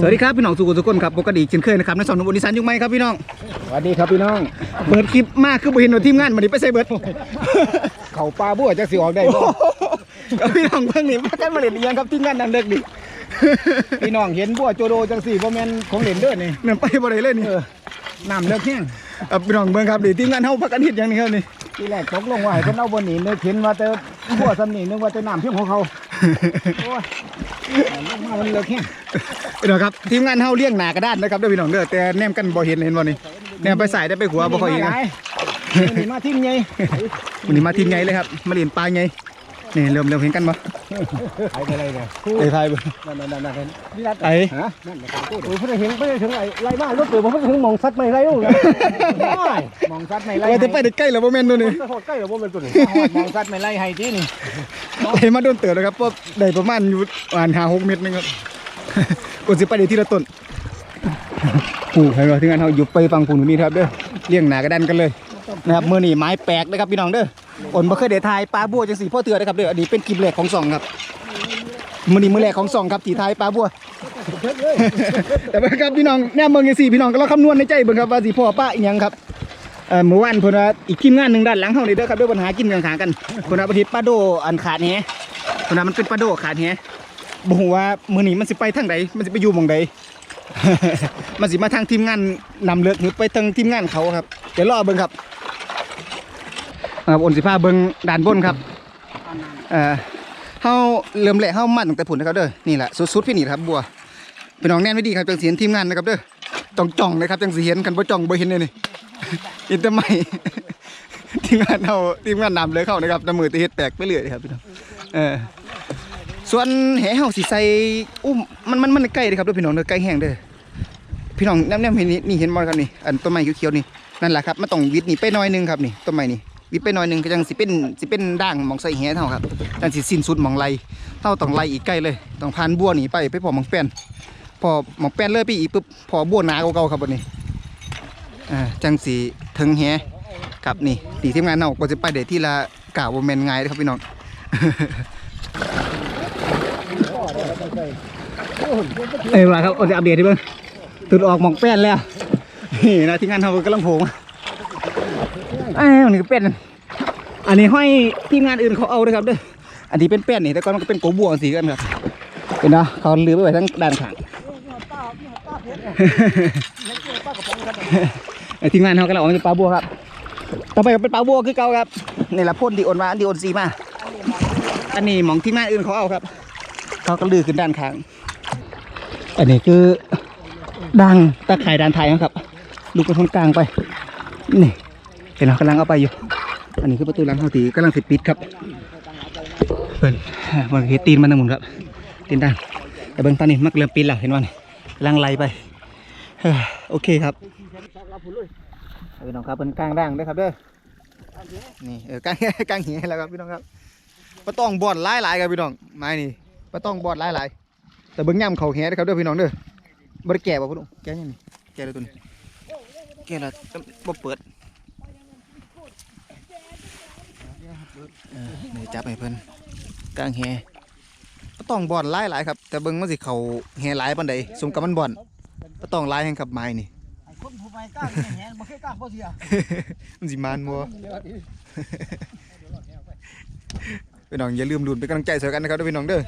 สวัสดีครับพี่น้องสุขุมทุกคนครับปกติเช่นเคยนะครับในสองหนุ่มบนิสานยุคใหม่ครับพี่น้องสวัสดีครับพี่น้อง เปิดคลิปมากคือบ่เห็นหน่วยทีมงานมันนี้ไปใส่เบิดเขาปลาบัวจักสิออกได้บ่ก็พี่น้องเพิ่งนี่มากันมาเล่นอีหยังครับทีมงานนำเด็กดิพี่น้องเห็นบัวโจโดจังสี่บ่แม่นของเล่นเด้อนี่นั่นไปบ่ได้เลยนี่เออน้ำเลิกแห้งเอาพี่น้องเบิ่งครับดิทีมงานเฮาพักกันเฮ็ดหยังนี่ครับนี่ ทีแรกตกลงว่าให้เพิ่นเอาบ่หนีนึกเห็นว่าแต่บัวซ้ำนี่นึกว่าแต่น้ำเพียงของเขาโอ้ยลงมามันเลิกแห้งพี่น้องครับทีมงานเฮาเลี้ยงหน้ากระดานนะครับเด้อพี่น้องเด้อแต่แนมกันบ่เห็นเห็นบ่นี่แนมไปสายได้ไปหัวบ่ค่อยเห็นหนะลายนี่มาทีมใหญ่วันนี้มาทีมใหญ่เลยครับ มาเล่นปลาใหญ่ นี่เริ่มเริ่มเห็นกันบ่หายไปเลยเนี่ยไอ้ทายเบิ่งนั่นนั่นนั่นนี่รัดไอ้ฮะนั่นนะครับพูดโอ้ยเพิ่นเห็นเพิ่นถึงไอ้ไล่บ้านรถเปิดบ่เพิ่นถึงมองซัดไม่ไรลูกเลยมองซัดไม่ไรว่าจะไปได้ใกล้แล้วบ่แม่นตัวนี้จะโคตรใกล้กับบ่เป็นตัวนี้มองซัดไม่ไรให้ที่นี่เห็นมาโดนเตือนนะครับเพราะได้ประมาณอยู่ประมาณห้าหกเมตรนึงครับกดสิไปได้ทีละต้นผู้ให้เราที่งานเราอยู่ไปฟังผู้หนูนี่ครับเด้อเลี้ยงหนากระดันกันเลยนะครับมือนี่ไม้แปลกนะครับพี่น้องเด้อ อ่นบ่เคยได้ทายปลาบัวจังสีพ่อเตือนะครับเด้ออันนี้เป็นคลิปแรกของสองครับมือนี่มือแรกของสองครับที่ทายปลาบัว แต่ว่าครับพี่น้องแน่เมืองจังสี่พี่น้องก็เราคำนวณในใจเบิ่งครับว่าสิพ่อป้าอีหยังครับเอ่อเมื่อวานเพิ่นว่าอีกทีมงานหนึ่งด้านหลังเฮานี่เด้อครับด้อปัญหากินข้างๆกันเพิ่นว่าประเทศปลาโดอันขาดแฮเพิ่นว่ามันเป็นปลาโดขาดแฮบ่ฮู้ว่ามื้อนี้มันสิไปทางใดมันสิไปอยู่หม่องใดมันสิมาทางทีมงานนำเลือกหรือไปทางทีมงานเขาครับเดี๋ยวรอเบิ่งครับ ครับอนสิพาเบิ่งด้านบนครับเอ่อเฮาเริ่มแรกเฮามั่นตั้งแต่ผุนนะครับเด้อนี่แหละสุดๆพี่นี่ครับบัวเป็นน้องแน่นไม่ดีครับจังสิเห็นทีมงานนะครับเด้อต้องจ้องเลยครับจังสิเห็นกันบ่จ้องบ่เห็นเลยนี่อินเตอร์ใหม่ทีมงานเฮาทีมงานนำเลยเข้านะครับน้ำมือตะเฮ็ดแตกไปเรื่อยครับพี่น้องเออส่วนแห่เฮาสิใส่อุ้มมันมันมันใกล้เลยครับเด้อพี่น้องเด้อใกล้แห้งเด้อพี่น้องแนมๆเห็นนี่เห็นบ่ครับนี่อันต้นไม้เขียวๆนี่นั่นแหละครับมันต้องวิดนี่ไปหน่อยหนึงครับนี่ต้นไม้นี่ วิดไปหน่อยหนึ่งก็จังสิเป็นสิเป็นด่างมองใส่แหเท่าครับจังสิสิ้นสุดมองไหลเท่าต้องไหลอีกใกล้เลยต้องผ่านบัวหนีไปไปพอมองแป้นพอมองแป้นเลยไปอีกปุ๊บพอบัวหนาก็เก่าครับบัดนี้อ่าจังสิถึงแหครับนี่ตีทีมงานเฮาก็จะไปได้ที่ละกะบ่แม่นง่ายเด้อครับพี่น้องเอ้ยมาครับอาจะอัปเดตให้เบิ่งตุดออกมองแป้นแล้วนี่นะที่งานเขากำลังโผล่มา อ้าวนี่ก็เป็น อันนี้ห้อยทีมงานอื่นเขาเอาเลยครับเด้ออันนี้เป็นแป้นนี่แต่ก่อนมันก็เป็นโกบัวสีกันครับเป็นนะเขาลือไปไว้ทั้งด้านข้างไอ้ทีมงานเขากำลังออกมาเป็นปลาบัวครับต่อไปก็เป็นปลาบัวคือเก่าครับนี่ละพ่นดีโอนมาดีโอนซีมาอันนี้หมองทีมงานอื่นเขาเอาครับ เขาก็ลือขึ้นด้านข้าง อันนี้คือดังตะข่ายด้านไทายนะครับ ลูกกระทงกลางไป นี่ เห็นเรากำลังเอาไปอยู่ อันนี้คือประตูหลังเขาตีกำลังสิปิดครับเพิ่นมันเห็นตีนมันนะหมุนครับ ตีนด้านแต่เบื้องตอนนี้มันเริ่มปิดแล้วเห็นว่านี่กำลังไล่ไปเฮ้อโอเคครับพี่น้องครับเป็นกลางด่างด้วยครับเด้อนี่เออกลางกลางเหียแล้วครับพี่น้องครับปลาตองบอดหลายหลายๆครับพี่น้องไม้นี่ปลาตองบอดหลายหลายๆแต่เบื้องย่ำเขาเหียนะครับเด้อพี่น้องเด้อบริแก่ป่ะพุ่งแก่ยังนี่แก่เลยตัวนี้แก่แล้วบ่เปิดเออ นี่จับให้เพิ่นกลางแฮก็ต้องบ่อนหลายหลายๆครับ แต่เบิ่งมันสิเขาแฮหลายปานใดสมกับมันบ่อนก็ต้องหลายแห่งครับไม้นี่คนผู้ใหม่กล้าแหงบ่เคยกล้าบ่เสียมันสิมานบ่พี่น้องอย่าลืมลุ้นเป็นกำลังใจช่วยกันนะครับด้อพี่น้องเด้อ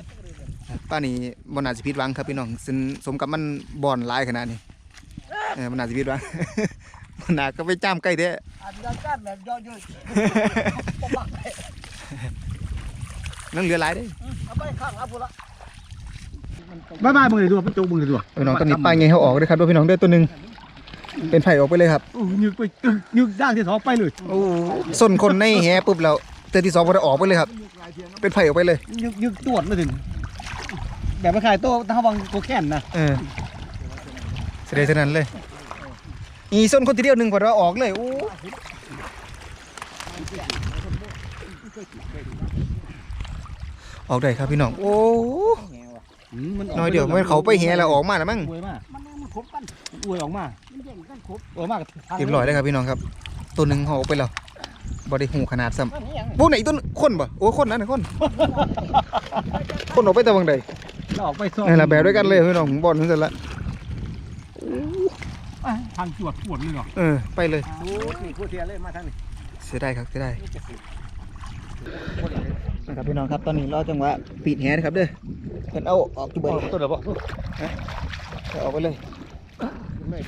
ป้านี่บ่น่าสิผิดหวังครับพี่น้องซึ่งสมกับมันบ่อนหลายขนาดนี้เออมันน่าสิผิดหวัง มันน่าก็ไปจ้ามใกล้แท้อันนั้นกล้าแบบย่อยๆบ่บักนั่งเหลือหลายเด้เอาไปข้างเอาพุ่นละบ้าบ้ามึงเลยดูพี่โจมึงเลยดูพี่น้องตอนนี้ปลาไงเขาออกเลยครับด้วยพี่น้องเด้อตัวหนึ่งเป็นไผ่ออกไปเลยครับโอ้ยึกไปยึกด้านที่สองไปเลยโอ้ส้นคนในแหปุ๊บแล้วเตือนที่สองพอได้ออกไปเลยครับ เป็นไผ่ออกไปเลยยึกยึกตรวจมาถึงแบบมาขายโต๊ะถ้าวังโกแก่นนะเออเสด็จเท่านั้นเลย อีส้นคนทีเดียวหนึ่งพอได้ออกเลยโอ้ออกได้ครับพี่น้องโอ้น้อยเดียวมันเขาไปแหแล้วออกมาแล้วมั้งอวยมากมันมันครบกันอวยออกมามันแย่งกันครบอวยมากเรียบร้อยได้ครับพี่น้องครับ ตัวหนึ่งเขาอกไปแล้วบอได้หูขนาดซ้ำมันเหี้ยงพวกไหนต้นคนบ่โอ้คนนั่นน่ะคนคนออกไปแต่วังใดเราออกไปซ่อมนี่นละแบบด้วยกันเลยพี่น้องบอลนั่นเสร็จละ ทางจวดปวดเลยเหรอเออ ไปเลย โอ้นี่กูเทียเลยมาทางนี้เสียดายครับเสียดายนะครับพี่น้องครับตอนนี้รอจังหวะปิดแหนะครับเด้อเพิ่นเอาออกจุบเบิดตัวเดียวบ่เอาออกไปเลย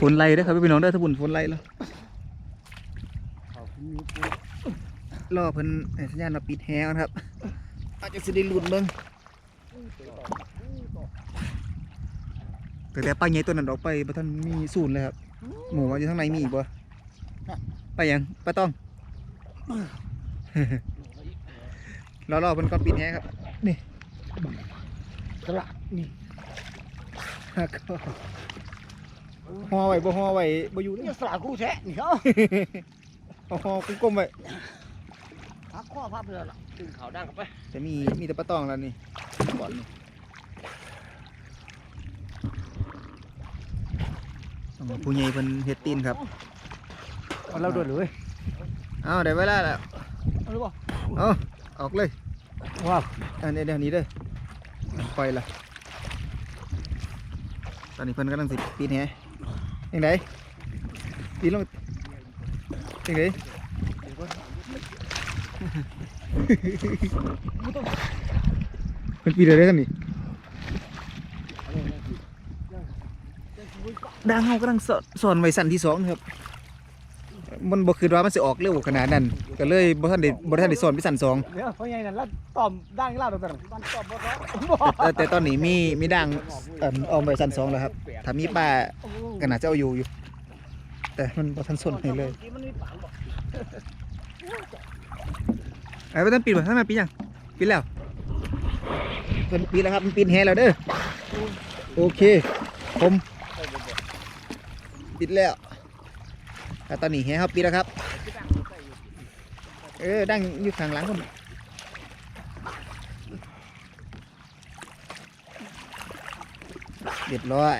ฝนไล่เด้อครับพี่น้องเด้อถ้าฝนฝนไล่แล้วรอเพิ่นให้สัญญาณมาปิดแหก่อนครับ อาจจะสิได้หลุดเบิ่งแต่แต่ปลาใหญ่ตัวนั้นออกไปบ่ทันมีศูนย์เลยครับ หมูว่าอยู่ข้างในมีอีกบ่ไปยังปลาต้องรอรอเพิ่นก่อนปิดแหครับ นี่กระนี่ฮักก็ห่อไว้บ่ห่อไว้บ่อยู่เลยนี่สลากูแท้นี่เขาเอาห่อกลมๆไว้พักข้อพับเลยล่ะตึงเขาดังกับไปแต่มีมีแต่ปลาตองแล้วนี่ก่อนนี่ต้องบอก ผู้ใหญ่เพิ่นเฮ็ดตีนครับเอาเราโดนเลยเอาได้เวลาแล้วเอาหรือเปล่าเอาออกเลยว้าวอันนี้เดี๋ยวนี้เด้อปล่อยละตอนนี้เพิ่นกำลังสิปีนแหยังไงปีนลงยังไงเพิ่นปีนได้กันนี่ ด่างเฮากำลังสอนไว้สั้นที่สองนะครับ มันบ่คือว่ามันสิออกเร็วขนาดนั้นก็เลยบ่ทันได้บ่ทันได้สอนไปสั้นสองเดี๋ยวพ่อใหญ่นั่นแล้วตอมดังล่าตัวกันมันตอมบ่แต่แต่ตอนนี้มีมีด่างเอิ่มออกไปสั้นสองแล้วครับ ถ้ามีป้าก็น่าจะเอาอยู่อยู่ แต่มันบ่ทันสนให้เลยมันมีปางบ่ไอ้บ่ทันปิดบ่ทันมาปิดยังปิดแล้วเพิ่นปิดแล้วครับมันปิดแฮแล้วเด้อโอเคผม ปิดแล้วแต่ตอนนี้แฮครับปิดแล้วครับ เออดังอยู่ข้างหลังผมเรียบร้อย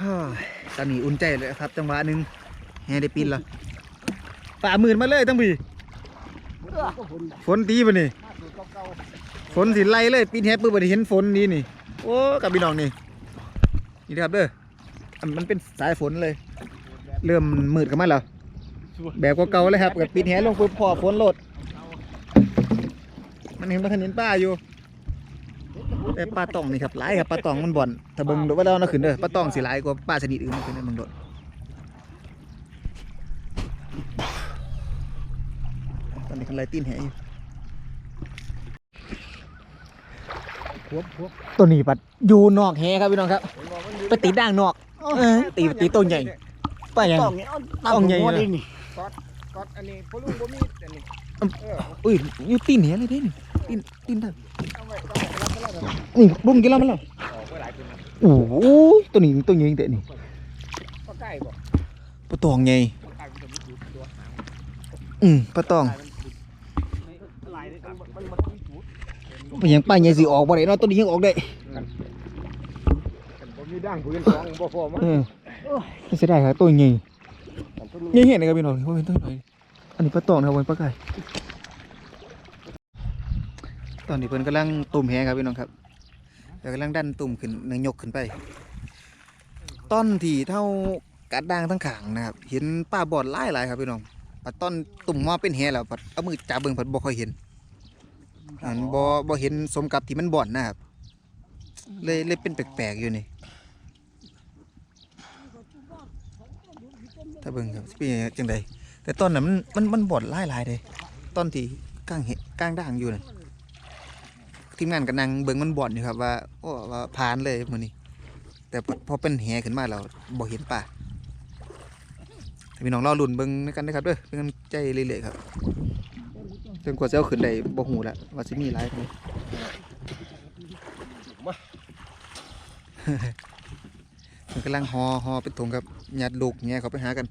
ฮ่าตอนนี้อุ่นใจเลยครับ จังหวะหนึ่งแฮได้ปิดแล้วฝ่ามือมาเลยตั้งพี่ฝนตีบ่นี่ ฝนสิไล่เลยปิดแฮปุ๊บบ่ได้เห็นฝนนี่นี่ โอ้กับพี่น้องนี่ นี่ครับเด้อ มันเป็นสายฝนเลย เริ่มมืดกันมาแล้ว แบบเก่าๆเลยครับกับปิดแหลงปุ๊บพอฝนโหลด มันเห็นมาทันเห็นป้าอยู่แต่ปลาตองนี่ครับหลายครับปลาตองมันบ่อนถ้าเบิ่งดูว่าเราเอาขึ้นเด้อปลาตองสิหลายกว่าปลาชนิดอื่นมันขึ้นในเมืองโดดตอนนี้คันไล่ตีนแหอยู่ตัวนี้ปัดอยู่นอกแหครับพี่น้องครับ ไปตีด่างนอก ตีตีตัวใหญ่ป้ายังต้องเนี่ยต้องใหญ่หัวเลยดินี่กอดอันนี้พ่อลุงบ่มีอันนี้อุ้ยอยู่ตีนแหเลยเด้นี่ตีนตีนเด้อเอาไว้ต้องให้รับไปแล้วนี่บุ้งกินแล้วมันแล้วออกไปหลายคนนะโอ้โหตัวนี้ตัวใหญ่จริงแต่นี่ปลาไก่บ่ปลาตองใหญ่ปลาไก่มันจะมีอยู่ตัวหางอืมปลาตองลายมันมันมันมีจุดมันยังป้าใหญ่สิออกบ่ได้เนาะตัวนี้ยังออกได้ กันบ่มีด่างพื้นสองบ่พอมั้งเออไม่เสียดายครับตัวใหญ่ใหญ่เห็นนะครับพี่น้องว่าเป็นตัวหน่อันนี้ปลาตองนะครับเป็นปลาไก่ตอนนี้เพิ่นกำลังตุ่มแหครับพี่น้องครับเดี๋ยวกำลังดันตุ่มขึ้นเนื้อยกขึ้นไปต้นที่เท่ากัดด่างทั้งขางนะครับเห็นป้าบอดหลายหลายครับพี่น้องปัดต้นตุ่มมาเป็นแหแล้วปัดเอามือจับเบิ่งปัดบ่ค่อยเห็นอันบ่บ่เห็นสมกับที่มันบ่อนนะครับเลยเลยเป็นแปลกๆอยู่นี่ ถ้าเบิ่งครับสิเป็นจังไดแต่ตอนนั้นมันมันมันบอดหลายหลายเลยตอนที่กลางเห็กลางด่างอยู่น่ะทีมงานก็นั่งเบิ่งมันบอดอยู่ครับว่าโอ้ว่าผ่านเลยมื้อนี้ แต่พอเป็นแหขึ้นมาแล้วบ่เห็นป่าถ้าพี่น้องรอลุ้นเบิ่งในกันนะครับเด้อเป็นกำลังใจเรื่อยๆครับจนกว่าจะเอาขึ้นได้บ่ฮู้แล้วว่าสิมีหลายปาน มันกำลังหอหอเป็นถุงครับยัดลูกเงี้ยเขาไปหากัน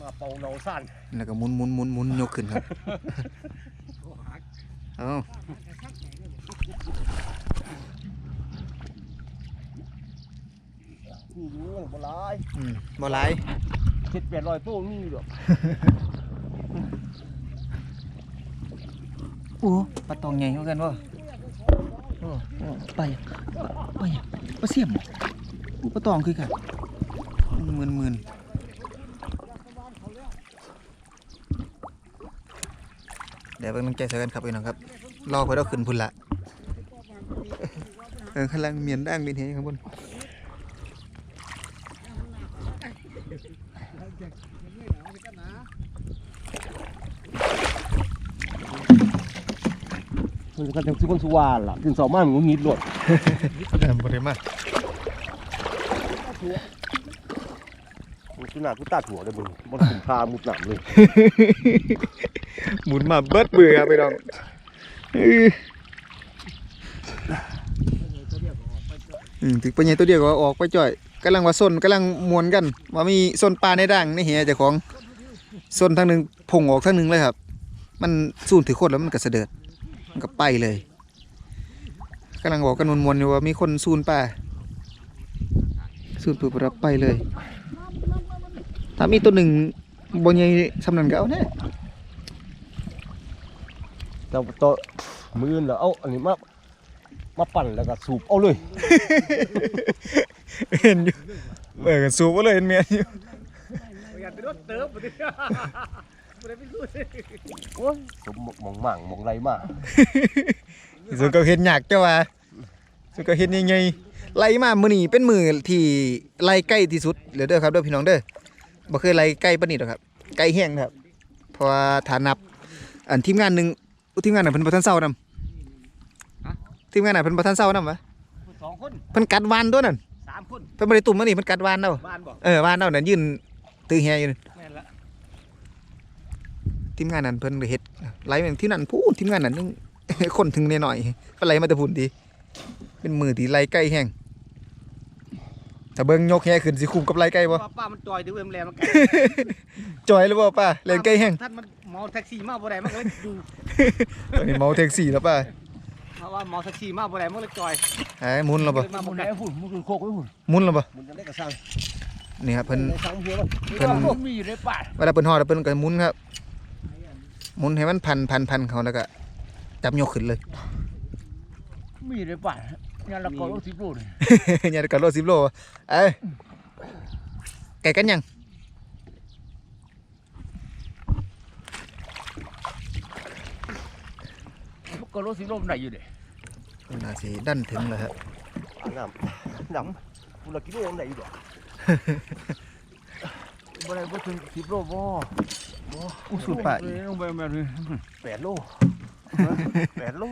มาเป่าเนาสั่นแล้วก็หมุนหมุนหมุนหมุนยกขึ้นครับ เอานี่อยู่บ่หลายอืมบ่หลาย7 800ตัวมีดอกโอ้ปลาตองใหญ่เหมือนกันวะโอ้ไปไปไปเสียม ปลาตองคือกันหมื่นหมื่นเดี๋ยวเป็นกำลังใจใส่กันครับพี่น้องครับรอเพื่อเราขึ้นพุ่นละเออกำลังเมียนด่างดินเห็นข้างบนมันก็จะซื้อคนสุวาล่ะถึงสองมามันมีดหลดเออบ่ได้มา มันคือหน้ากูตาถั่วเลยมึงมันขุนพามุดหนามเลย หมุนมาเบิดเบื่อครับพี่น้องอื้ออืมถึงปัญญาตัวเดียวก็ออกไปจ่อยกำลังว่าส้นกำลังมวนกันว่ามีส้นปลาในด่างในเหียเจ้าของส้นทางหนึ่งพงออกทางหนึ่งเลยครับ มันสูนถือโคตรแล้วมันก็เสด็จมันก็ไปเลยกำลังบอกกันมวนๆอยู่ว่ามีคนสูนปลา สูนปุ๊บรับไปเลยถ้ามีตัวหนึ่งบนใหญ่สำนันก็เอาแน่แต่ตัวมืออื่นแล้วเอาอันนี้มามาปั่นแล้วก็สูบเอาเลยเห็นอยู่เออสูบว่าเลยเห็นเมียอยู่อยากไปรถเติมบ่ดิบ่ได้ไปรู้สิโอ้ยสมมองหมั่งมองไรมาสุดก็เห็นยากจ้าว่าสุดก็เห็นยังไง ไล่มามื้อนี้เป็นมือที่ไล่ใกล้ที่สุดเหลือเด้อครับเด้อพี่น้องเด้อบ่เคยไล่ใกล้ปานนี้หรอกครับใกล้แห้งครับเพราะว่าฐานับอันทีมงานหนึงอุ๊ยทีมงานน่ะเพิ่นบ่ทันเซานํทีมงานน่ะเพิ่นบ่ทันเซานํวะสองคนเพิ่นกัดวานตัวนั่นสามคนเพิ่นบ่ได้ตุ่มมานี่เพิ่นกัดวานเอาบ้านบ่เออวานเอานั่นยืนตื้อแฮอยู่นั่นแม่นละทีมงานนั้นเพิ่นเฮ็ดไล่แม่งที่นั่นพูดทีมงานนั้นนึงคนถึงหน่อยๆไปไล่มาแต่พุ่นดีเป็นมือที่ไล่ใกล้แห้ง ถ้าเบิ่งยกแฮขึ้นสิคุ้มกับไล่ใกล้บ่ป้าป้ามันจอยเดี๋ยวเอ็มแลมันไกลจอยหรือเปล่าป้าเล่นใกล้แห้งท่านมันเมาแท็กซี่มาบ่ได้มันก็เลยดูตอนนี้เมาแท็กซี่แล้วป้าเพราะว่าเมาแท็กซี่มาบ่ได้มันก็เลยจอยหายหมุนแล้วบ่มามุบ่นได้ได้หุ่นมุนโคกไว้หุ่นหมุนแล้วบ่มุนจะได้กระซังนี่ครับเพิ่นในซังเพียงเพิ่นมีอยู่ในป่าเวลาเพิ่นฮอดแล้วเพิ่นก็หมุนครับหมุนให้มันพันพันพันเขาแล้วก็จับยกขึ้นเลย มีอยู่ในป่า เนี่ยเราก็รถสิบโลเลยเนี่ยก็รถ10โลเอ้ยไก่กันยังก็รถสิ บโลมันไหนอยู่เด้น่าสิดันถึงแล้วครับน้ำน้ำกูละกิโลมันไหนอยู่เด้บ่ได้บ่ถึงสิบโลบ่อู้สุดป่าอีลงไปแบบนี้แปดโลแปดโล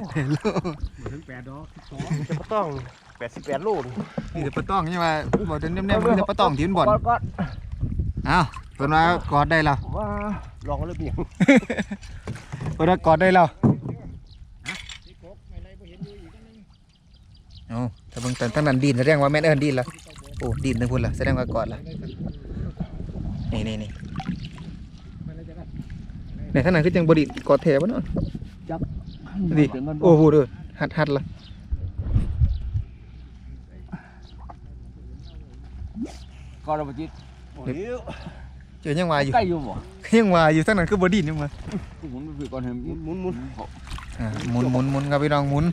ถึงแปดดอกจะมาต้องแปดสิบแปดโลนี่นี่แต่ปะต้องใช่ไหมบอกเดินแนมๆมันจะปะต้องที่มันบ่อนก็อ้าวเพิ่นว่ากอดได้แล้วว่าลองเลยเพียงเพิ่นว่ากอดได้แล้วเอ้าถ้าเบิ่งแต่ตั้งนั้นดินแสดงว่าแม่นเอิ้นดินแล้วโอ้ดินทั้งพุ่นล่ะแสดงว่ากอดล่ะ นี่นี่นี่ในท่างนั้นคือจังบ่ดินกอดแท้บ่เนาะดิโอ้โหเด้อหัดหัดล่ะก็เราไปจิตเจอยังว่าอยู่ใกล้อยู่บ่ยังว่าอยู่ทั้งนั้นคือบ่ดินยังว่าหมุนไปก่อนเห็นหมุนหมุนอ่าหมุนหมุนหมุนครับพี่น้องหมุน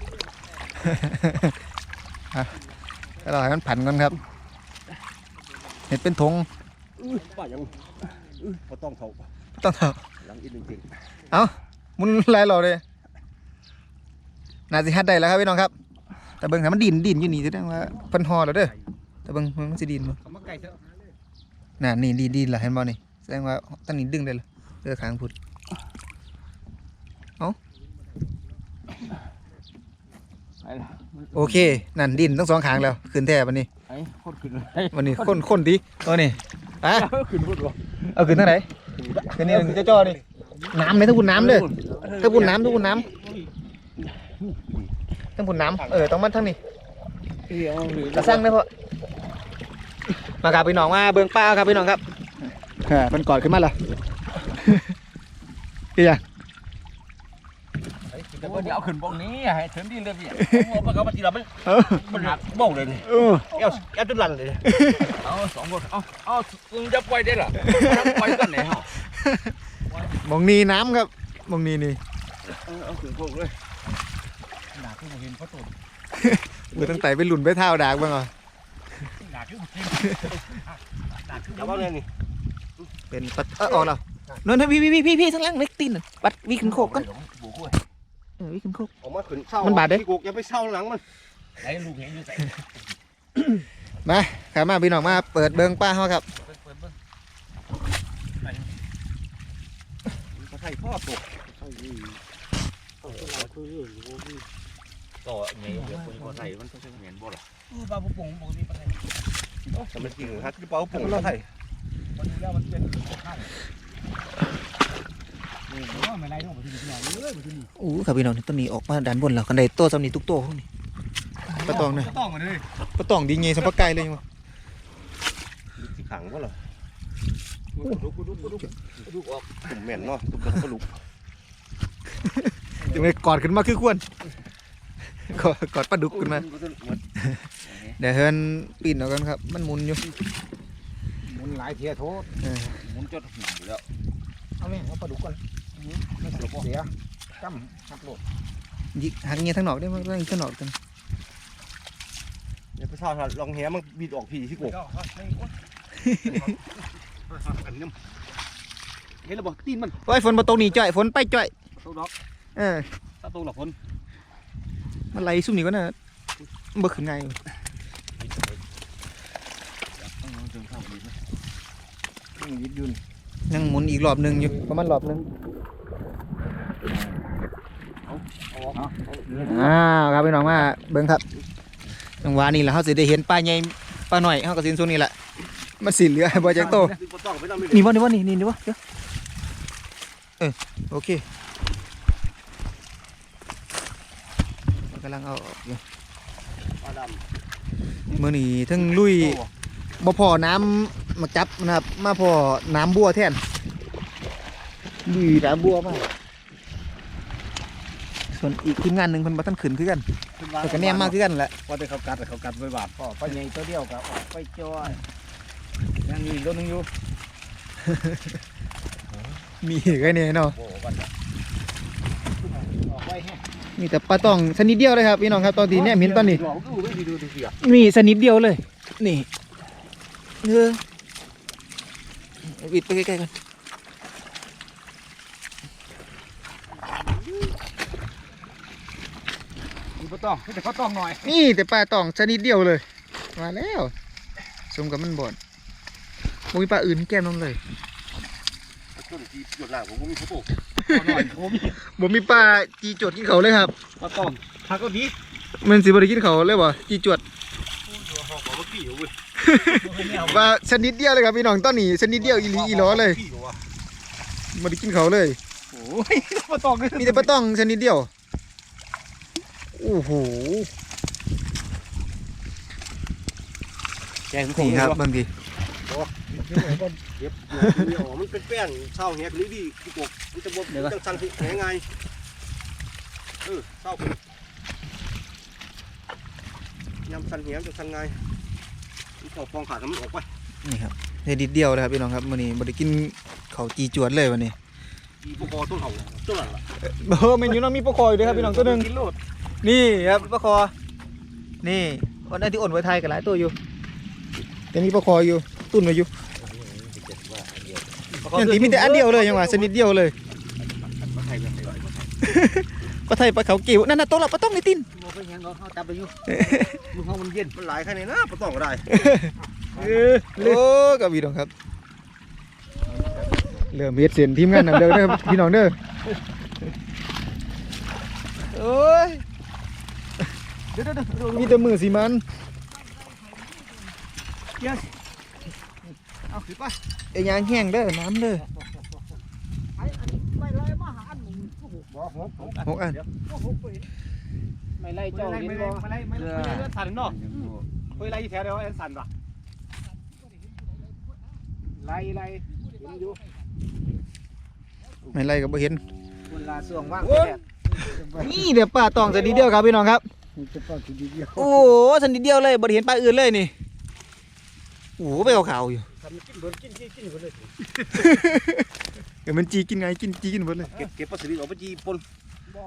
อะแล้วเราให้มันผันกันครับ เห็ดเป็นธง ป้ายังก็ต้องเท่าต้องทหลังอีกหนึ่งจริงำหมุนหลายเราเลยน่าสิฮัดได้แล้วครับพี่น้องครับ แต่เบิ่งให้มันดินดินอยู่นี่แสดงว่าเพิ่นฮอแล้วเด้อแต่เบิ่งมันสิดินบ่เขามาไก่เถอะน่ะนี่ดินดินล่ะเห็นบ่นี่แสดงว่าตั้งนี้ดึงได้และเด้อข้างพุดไอ้ล่ะโอเค นั่นดินทั้งสองข้างแล้ว ขึ้นแท้บัดนี้ไอ้โคตรขึ้นเลยวันนี้คนคนดิเอานี่ อะขึ้นพูดบ่เอาขึ้นทางไหนขึ้นนี่ขึ้นจ้อดีน้ำเลยทั้งบุญน้ำเลยทั้งบุญน้ำถ้าพุ่น้ำทั้งบุญน้ำเออต้องมันทั้งนี้กระซังได้พอมาครับพี่น้องมาเบื้องป้าครับพี่น้องครับอ่ามันกอดขึ้นมาเหรอพี่ยัง แต่ว่าเดี๋ยวเอาขึ้นบ้องนี้ให้ถึงดีเลยพี่เอาปากกามาทีละมันเออมันหักบ้องเลยนี่เออเอวเอวจนลั่นเลยเอาสองคนเอาเอามึงจะปล่อยได้เหรอปล่อยกันไหนเหรอมองนี้น้ำครับมองนี้นี่เอาขึ้นพวกเลยหนาที่ผมเห็นเขาตดมือตั้งแต่ไปหลุนไปเท้าดากบ้างเหรออย่าว่าเลยนี่เป็นปัดเออออกแล้วนนท์พี่พี่พี่พี่พี่ทั้งหล่างเล็กตีนน่ะปัดวิ่งขึ้นโคกกันเออ วิ่งขึ้นโคกออกมาขึ้นเศร้ามัมันบาดเด้ พี่กุกอย่าไปเศร้าหลังมันไอ้ลูกเห็นอยู่ใส่มาขามาพี่น้องมาเปิดเบิงป้าเขาครับเปิดเปิดเบิ่งมาใส่พ่อตกต่อไงเดี๋ยวคนพอใส่มันต้องใช้เหม็นบ่ล่ะโอ้ปลาปุกงปกติปลาไหนแต่มันจริงฮักกระเป๋าปุ่งมาใส่มันนี้แล้วมันเป็นข้างนี่ผมว่าไม่ไรต้องมาที่นี่หน่อย เลยมาที่นี่อู้ครับพี่น้องนี่ต้นนี้ออกมาด้านบนแล้วกันได้ตัวสำนีทุกตัวพวกนี้ ปลาตองเนี่ยก็ต้องมาเลยปลาตองดีเงี้ยสัมปะไก่เลยยังวะสิขังก็เหรอดูกูดูกูดูกูดูออกตุ่มแม่นเนาะตุ่มกระลุกยังไงกอดขึ้นมาคือควรกอดกอดปลาดุกขึ้นมาเดี๋ยวเฮิรนปีนเอากันครับ มันหมุนอยู่หมุนหลายเทียโทษเออหมุนจดหนังอยู่แล้วเอาแม่เอาปลาดุกก่อนไม่เสียเสีย กำหักโลดยิกหักเงี้ยทั้งนอกได้มั้ยทั้งนอกกันอย่าไปเศร้าลองแหมันบิดออกพี่ที่กุกอันนี้เห็นระบบตีนมันโอ้ยฝนมาตกนี่จ่อยฝนไปจ่อยตัวดอกเออตาตัวหลับคนมันไหลซุ่มนี่ก็น่ะมันบ่ขึ้นไงายต้องลองจนเข้าดีไหมยิดยุนยังหมุนอีกรอบหนึงอยู่ประมาณรอบหนึง อ้าวครับพี่น้องมาเบิ่งครับจังหวะนี้แหละเขาสิได้เห็นปลาใหญ่ปลาหน่อยเขาก็สินซุ่มนี่แหละมันสิเหลือบ่จักโตบ่ต้องไปนำนี่บ่นี่บ่นี่นี่นี่บ่เดี๋ยวเออโอเคมันกำลังเอาออกอยู่ปลาดมื้อนี้ทั้งลุยบ่พอน้ำมาจับนะครับ มาพอน้ำบัวแทนลุยน้ำบัวมา ส่วนอีกทีมงานหนึงเพิ่นบ่ทันขึ้นคือกันแต่ก็แนมมากคือกันแหละว่าแต่เขากัดแต่เขากัดไว้บาดพ่อไปใหญ่ตัวเดียวกับออกไปจ้อยยังมีอีกตัวหนึงอยู่มีแค่นี้เนาะ โอ้กันออกไปแฮะมีแต่ปลาต้องชนิดเดียวเลยครับพี่น้องครับตอนนี้เนี่ยเห็นตอนนี้ดูไม่ดีดูดูเสียมีชนิดเดียวเลย นี่เออวิดไปใกล้ๆกัน ปลาต้องแต่เขาต้องหน่อยนี่แต่ปลาตองชนิดเดียวเลย มาแล้วสมกับมันบ่อนบ่มีปลาอื่นให้แก้มน้องเลยต้นที่หยดหลังผมก็มีผู้ปลูกหน่อยผมบ่มีปลาจีจวดกินเขาเลยครับปลาต้องหักก็ดีมันสิบ่ได้กินเขาเลยบ่จีจวดขอขอมากี่เว้ยปลาชนิดเดียวเลยครับพี่น้องตอนนี้ชนิดเดียวอีหลีอีหล้อเลยบ่ได้กินเขาเลยโอ้ยปลาต้องมีแต่ปลาต้องชนิดเดียว โอ้โหแกงนี่ครับบางทีเย็บเดี๋ยวมันเป็นแป้งเศร้าแหกนี่ดีพี่กุกมันจะบ่จังสั่นแหงไงเออเศร้ายำสันแหงจังสันไงมันเข้าฟองขาดมันออกไปนี่ครับเฮ็ดนิดเดียวเลยครับพี่น้องครับมื้อนี้บ่ได้กินเขาวจีจวดเลยวันนี้ อีปกอต้นเขาต้นหลังละเออเมนูน้องมีปลาคออยู่ด้วยครับพี่น้องตัวหนึงกินโลด นี่ครับปลาคอ นี่วันนั้นที่อ่อนไว้ไทยกันหลายตัวอยู่แต่มีปลาคออยู่ ตุ่นไว้อยู่อย่างที่มีแต่อันเดียวเลยยังว่าชนิดเดียวเลยมาไทยมาไทยปลาไทยปลาเขาเกี่ยวนั่นน่ะโตละปลาต้องในตินโมเป็นยังเขาจับไปอยู่มือเขามันเย็นมันหลายแค่ไหนนะปะต้องก็ได้เออโอ้กับพี่น้องครับเริ่มเฮ็ดเสียนทีมงานนำเด้อเด้อพี่น้องเด้อโอ้ย เดี๋ยวเดี๋ยวเดี๋ยวมีแต่มือสิมันเอาสิไปไอ้ยางแห้งเด้อน้ำเด้อไม่ไล่มาหาอันหนึ่งบ่หกหกหกอันไม่ไล่เจ้าไม่ไล่ไม่ไล่ไม่ไล่ไม่ไล่เลือดสั่นเนาะเฮ้ยไล่แถวเดียวเอ็นสั่นป่ะไล่ไล่เห็นอยู่ไม่ไรก็บ่เห็นเวลาส่วงว่างนี่เดี๋ยวป้าตองสนิดเดียวครับพี่น้องครับ จะป้าทีเดียวโอ้โหสนิทเดียวเลยบ่ได้เห็นปลาอื่นเลยนี่โอ้โหไปขาวๆอยู่ทำกินเบิร์กินกินกินคนเลยเดี๋ยวมันจีกินไงกินจีกินหมดเลยเก็บเก็บปลาสลิดออกไปจีปนบ่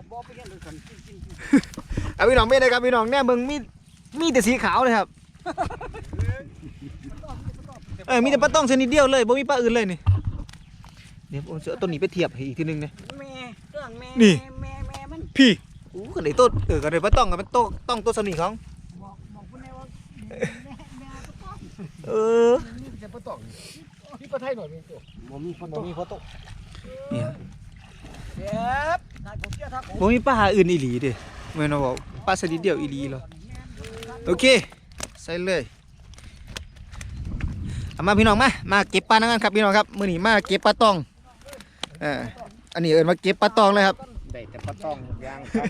เอาพี่น้องไม่ได้ครับพี่น้องแน่มึงมีมีแต่สีขาวเลยครับเออมีแต่ปลาต้องชนิดเดียวเลยบ่มีปลาอื่นเลยนี่เดี๋ยวผมจะเอาตัวนี้ไปเทียบให้อีกทีหนึงนะแม่เครื่องแม่นี่แม่แม่มันพี่ อู้ก็ได้ต้นเออก็ได้ปลาต้องกับมันโตต้องตัวสนิทของบอกบอกคุณแม่ว่าแม่แม่ก็ต้องเออนี่จะปะตองพี่ปะไทยหน่อยนึงตัวบ่มีบ่มีเขาตกเนี่ยเจ็บถ้าผมเชื่อถ้าผมบ่มีปลาอื่นอีหลีเด้แม่นบ่ปลาชนิดเดียวอีหลีเหรอโอเคใส่เลยเอามาพี่น้องมา มาเก็บปลานั่นกันครับพี่น้องครับ มื้อนี้มาเก็บปลาตองเอออันนี้เอิ้นว่าเก็บปลาตองเลยครับ ได้แต่ปะตองยางครับ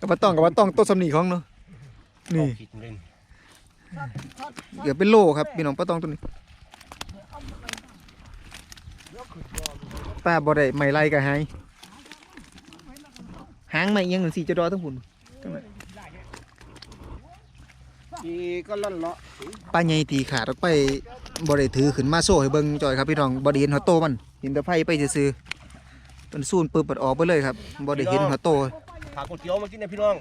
กับปลาตองกับปลาตองต้นสำนีของเนาะนี่ผิดเลยเกือบเป็นโลครับพี่น้องปลาตองตัวนี้ปลาบ่ได้ไม่ไล่กับหายหางไม่เอียังเหมือนสีจะดอทั้งหุ่นทั้งนั้นอีก็ล่อนเลาะปลาใหญ่ตีขาดออกไปบ่ได้ถือขึ้นมาโซ่ให้เบิ่งจอยครับพี่น้องบ่ได้เห็นหัวโตมันเห็นแต่ไฟไปซื่อๆ มันสูนปึ๊บเปิดออกไปเลยครับบ่ได้เห็นหัวโตหาก๋วยเตี๋ยวมากินนะพี่น้อง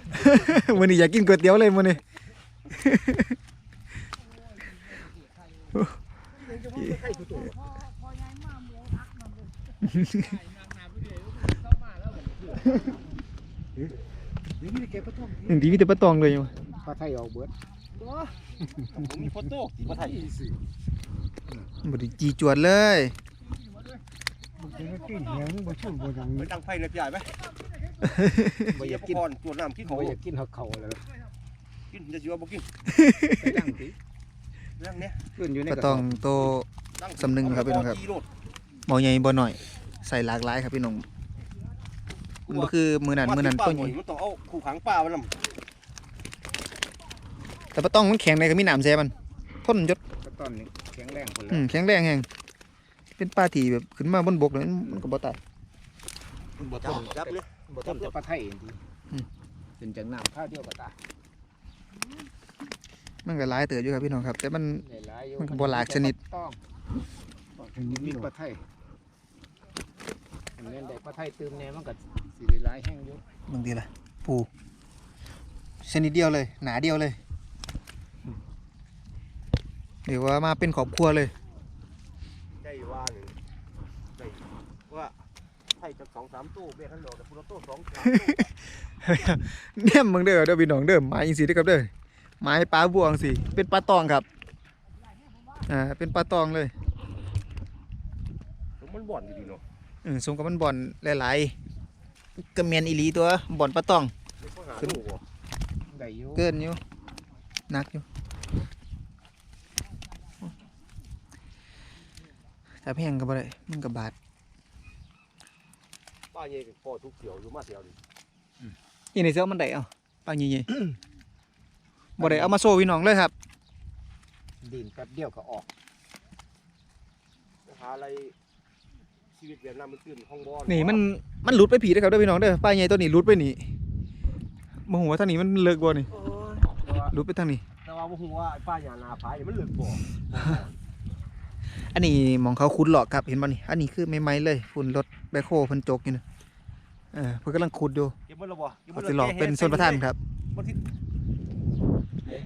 มื้อนี้อยากกินก๋วยเตี๋ยวเลยมื้อนี้นี่ไม่ได้เก็บปะตองอย่างดีมีแต่ปลาตองเลยอยู่ปะไทยออกเบิดผมมีโฟโต้ที่บ่ไทยบ่ได้จีจวดเลย กินกินเหงบ่ชุ่มบ่ดังไปดังไฟเลยพี่ใหญ่ไหมบ่อายบ่อยากกกิกินนตรวจน้ำกินบ่เขาอยากกินหักเขาเลยกินจะสิว่บ่กินไปย่างติเรื่องเนี้ยขึ้นอยู่ในปลาตองโตสำนึกครับพี่น้องครับกิโลดบ่ใหญ่บ่น้อย ใส่หลากหลายครับพี่น้องมันบ่คือมือนันมือนันป้าตัวหใหญ่มันต้องเอาคู่ขังป้ามันนำแต่ปลาตองมันแข็งในก็มีหนามแซ่มันทนยศปะตอนนี้แข็งแรงคนละอืมแข็งแรงแฮง เป็นปลาที่แบบขึ้นมาบนบกเลยมันก็บ่ตายบ่จัต้บนจับเลยบ่ต้นจะปะไทยเองทีอืมขึ้นจากน้ำข้าวเดียวก็ตายมันก็หลายเติบอยู่ครับพี่น้องครับ แต่มันหลายๆอยู่มันก็บ่หลากชนิดต้องถึงมีปลาไทยอันนี้ได้ปลาไทยตื่มแน่มันก็สิได้หลายแห้งอยู่บางทีล่ะปูชนิดเดียวเลย หนาเดียวเลยเดี๋ยวว่ามาเป็นครอบครัวเลย ได้ว่าหนึ่งได้ ว่าไทยจะสองสามตู้เบี้ยขันดอกแต่พุทธตู้สองสามตู้เนี่ยมึงเด้อเด้อพี่น้องเด้อไม้อิงสีเด้อครับเด้อไม้ปลาบวงสิเป็นปลาตองครับอ่าเป็นปลาตองเลยมันบ่อนดีๆเนาะเออสมกับมันบ่อนหลายๆกระเมียนอีหลีตัวบ่อนปลาตองเดี๋ยวเขาหาขึ้นลูกบ่ได้อยู่เกินอยู่หนักอยู่จับแห้งก็บ่ได้มันก็บาดป้าเย่พอทุกเกี่ยวอยู่มาเที่ยวนี่อีนี่เสื้อมันได้เอ้าปลาใหญ่ๆบ่ได้เอามาโซ่พี่น้องเลยครับดินแป๊บเดียวก็ออกหาอะไรชีวิตแบบนั้นมันตื่นห้องบ่อนี่มันมันหลุดไปผีเด้ครับเด้อพี่น้องเด้อปลาใหญ่ตัวนี้หลุดไปนี่บ่ฮู้ว่าทางนี้มันเลิกบ่นี่หลุดไปทางนี้แต่ว่าบ่ฮู้ว่าป้าหยานาผายมันเลึกบ่อันนี้มองเขาขุดหลอกครับเห็นบ่นี่อันนี้คือไม้เลยฝุ่นรถแบคโฮเพิ่นจกอยู่นะ เออเพิ่นกำลังขุดอยู่เก็บมันแล้วบ่เก็บเขามันสิหลอกเป็นส่วนประทานครับบ่ที่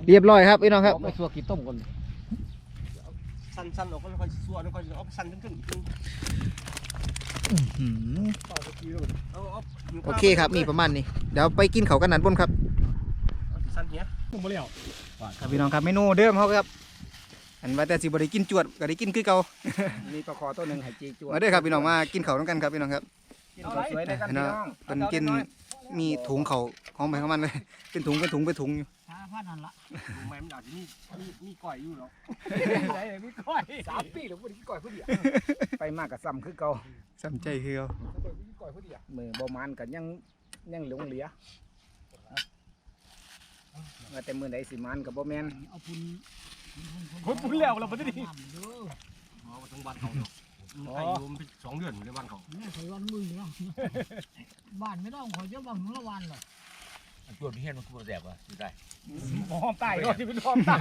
เรียบร้อยครับพี่น้องครับเอาไปสัวกี่ต้มก่อนสั้นๆออกก็ค่อยๆสัวแล้วค่อยๆเอาสั้นขึ้นๆอืมเอาเอานิ้วโอเคครับมีประมาณนี้เดี๋ยวไปกินเขาวกันนันบนครับ เอาสั้นเนี้ยบ่แล้วครับพี่น้องครับเมนูเดิมเขาครับ อันว่าแต่สิบ่ได้กินจวดก็ได้กินคือเก่า มีปลาคอตัวหนึงให้จีจั่วมาเด้อครับพี่น้องมากินเขาวนํกันครับพี่น้องครับ กินข้าวสวยได้กันอันพี่นั้นน้องเป็นกินมีถุงเขาวของไปของมันเลยเป็นถุงเป็นถุงเป็นถุงอยู่ถ้าพันนั่นละแม่มันอยากสิมีมีมีก้อยอยู่เนาะได้พี่ก้อยสามปีแล้วบ่ได้กินก้อยผู้เดียวไปมากกับซ้ำคือเก่าสำใจคือเขามือบ่มานกันยังยังหลงเหลือว่าแต่มือใดสิมานกับบ่แม่นเอาพุนผมพูดแล้วเราบ่ได้ดีน้ำเด้ออ๋อทั้งบ้านเขาเนาะ มันไทยอยู่มันเป็นสองเดือนอยู่ในบ้านเขาแม่เคยวันมือเนาะบ้านไม่ต้องขอเจ้าบังละวันหรอกจวดพี่เห็นมันกูแสบอะอยู่ได้หอมใต้ก็ที่เป็นหอมใต้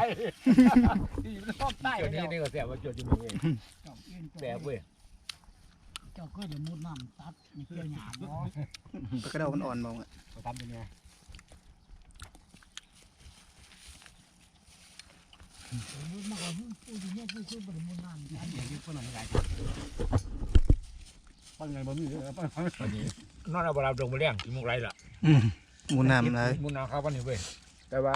ที่เป็นหอมใต้จวดเดีนี่ยวนี่ก็แสบว่าจวดอยู่นี่เว้ยจอบเอ็นจอบแสบเว้ยเจ้าเคยเดี๋ยวมุดน้ำตัดนี่เกี่ยวหยาบบ่ปลากระเดามันอ่อนมองอะไปทำเป็นไง มุดมาก่อนผู้ที่เนี่ยผู้คือบ่ได้มุดน้ำตัดอย่างนี้ก็นอันนี้นอนเอาบราดงมาเลี้ยงกินมุกไรล่ะอืมมูน้ำเลยมุนนาข้าววันนี้เว้ยแต่ว่า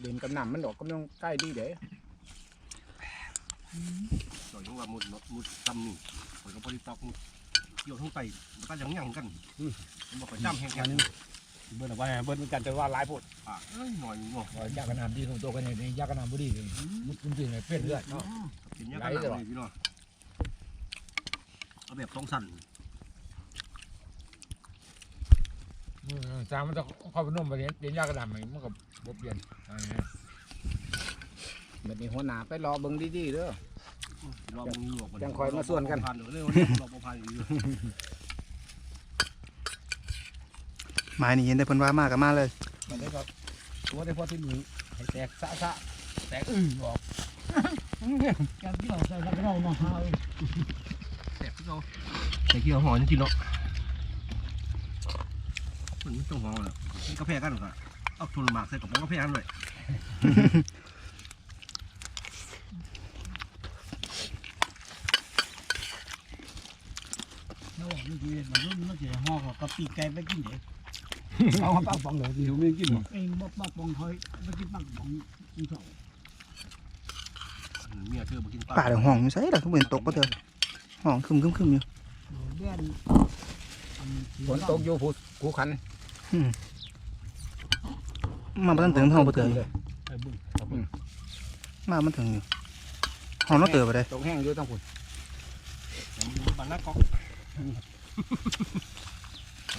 เด่นกับน้ำมันออกกำลังใกล้ดีเด้ต่อยของว่ามุดมุดตำนี่ข่อยก็พอดีตอกมุดเกี่ยวทั้งไตมันก็ยังยังกันมันบอกว่าจ้ำแห้งกัน เบิ้ลเอาไว้เบิ้ลมันกันจะว่าหลายโพดอะเอ้ยหน่อยเนาะยากระนำดีของตัวกันเนี่ยยากระนำบุรีเลยมุดจริงๆเลยเป็นเลือดเนาะเป็นยังไงเลยพี่น้องเอาแบบต้องสั่นจางมันจะเข้าไปนุ่มไปเรียนยากระนำมันก็บบเปลี่ยนอะไรเงี้ยแบบนี้หัวหน้าไปรอเบิ้งดีๆเด้อรอมึงหลวกยังคอยมาส่วนกันผ่านเดี๋ยวเรื่องรอบ่ผ่านอยู่ ไม้นี่เห็นได้เพิ่นว่ามากกับมาเลยมันได้ก็ตัวได้พอที่มือให้แตกสะสะแตกอื้อออกแกเกี่ยวใส่แล้วก็เราเนาะเฮาแสบที่เขาใส่เกี่ยวหอยจริงๆเนาะมันไม่ต้องหอเลยนี่กาแฟกันก็เอาทุนหมากใส่กระป๋องกาแฟกันเลยแล้วบอกเมื่อกี้มันรุ่นมันสิฮอกกับปีกไก่ไปกินเด้ เอาปักปองเลยที่ผมไม่กินหรอกเองบ่ปักปองถอยไปกินปักปองกินข้าเมียเธอมากินป่าเดี๋ยวห้องอยู่ไสล่ะคือเหมือนตกบ่เถอะห้องคึมๆๆอยู่ฝนตกอยู่ผู้ผู้ขันมาบ่ทันถึงห้องบ่เถอะไอ้บุ้งมานถึงอยู่ห้องน้องเต๋อบ่ได้ตกแห้งอยู่ต้องผุนบ้านนักกอก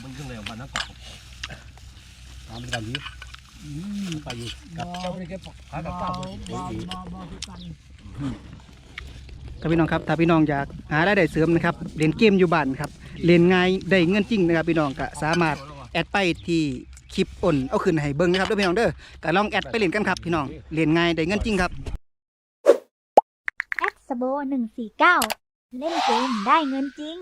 มันขึ้นเลยบ้านนักกอก ตามเป็นกันดีอืมไปอยู่บ่เจ้าไม่ได้เก็บขาบ่กับบ่เจ้าบ่บ่คือกันครับพี่น้องครับถ้าพี่น้องอยากหารายได้เสริมนะครับเล่นเกมอยู่บ้านครับเล่นง่ายได้เงินจริงนะครับพี่น้องก็สามารถแอดไปที่คลิปอ่นเอาขึ้นให้เบิ่งนะครับเด้อพี่น้องเด้อก็ลองแอดไปเล่นกันครับพี่น้องเล่นง่ายได้เงินจริงครับแอดสโบ149เล่นเกมได้เงินจริง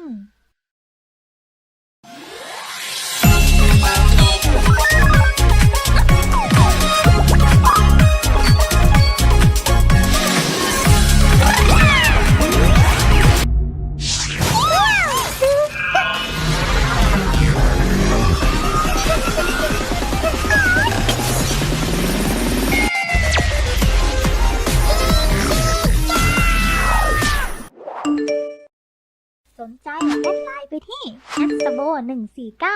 ด